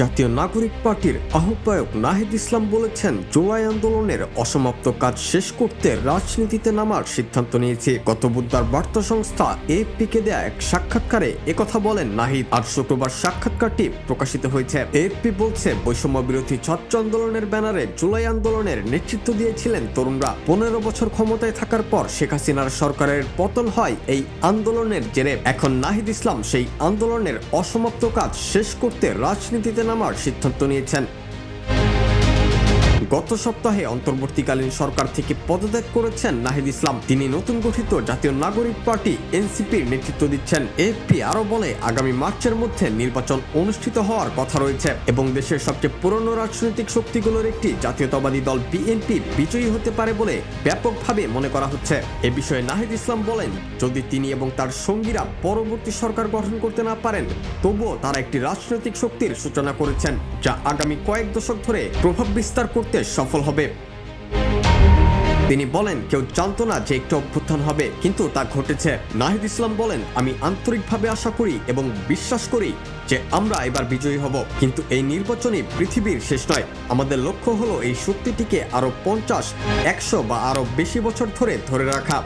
জাতীয় নাগরিক পার্টির আহ্বায়ক নাহিদ ইসলাম বলেছেন, জুলাই আন্দোলনের অসমাপ্ত কাজ শেষ করতে রাজনীতিতে নামার সিদ্ধান্ত নিয়েছে। গত বুধবার বার্তা সংস্থা এএফপিকে দেয়া এক সাক্ষাৎকারে একথা বলেন নাহিদ। আর শুক্রবার সাক্ষাৎকারটি প্রকাশিত হয়েছে। এএফপি বলছে বৈষম্য বিরোধী ছাত্র আন্দোলনের ব্যানারে জুলাই আন্দোলনের নেতৃত্ব দিয়েছিলেন তরুণরা। পনেরো বছর ক্ষমতায় থাকার পর শেখ হাসিনার সরকারের পতন হয় এই আন্দোলনের জেরে। এখন নাহিদ ইসলাম সেই আন্দোলনের অসমাপ্ত কাজ শেষ করতে রাজনীতিতে নামার সিদ্ধান্ত নিয়েছেন। গত সপ্তাহে অন্তর্বর্তীকালীন সরকার থেকে পদত্যাগ করেছেন নাহিদ ইসলাম। তিনি নতুন গঠিত জাতীয় নাগরিক পার্টি এনসিপির নেতৃত্ব দিচ্ছেন। এফপি আরও বলে, আগামী মার্চের মধ্যে নির্বাচন অনুষ্ঠিত হওয়ার কথা রয়েছে এবং দেশের সবচেয়ে পুরনো রাজনৈতিক শক্তিগুলোর একটি জাতীয়তাবাদী দল বিএনপি বিজয়ী হতে পারে বলে ব্যাপকভাবে মনে করা হচ্ছে। এ বিষয়ে নাহিদ ইসলাম বলেন, যদি তিনি এবং তার সঙ্গীরা পরবর্তী সরকার গঠন করতে না পারেন, তবুও তারা একটি রাজনৈতিক শক্তির সূচনা করেছেন, যা আগামী কয়েক দশক ধরে প্রভাব বিস্তার করতে সফল হবে। তিনি বলেন, কেউ জানতো না যে একটি অভ্যুত্থান হবে, কিন্তু তা ঘটেছে। নাহিদ ইসলাম বলেন, আমি আন্তরিকভাবে আশা করি এবং বিশ্বাস করি যে আমরা এবার বিজয়ী হব। কিন্তু এই নির্বাচনই পৃথিবীর শেষ নয়। আমাদের লক্ষ্য হলো এই শক্তিটিকে আরও পঞ্চাশ, একশো বা আরও বেশি বছর ধরে ধরে রাখা।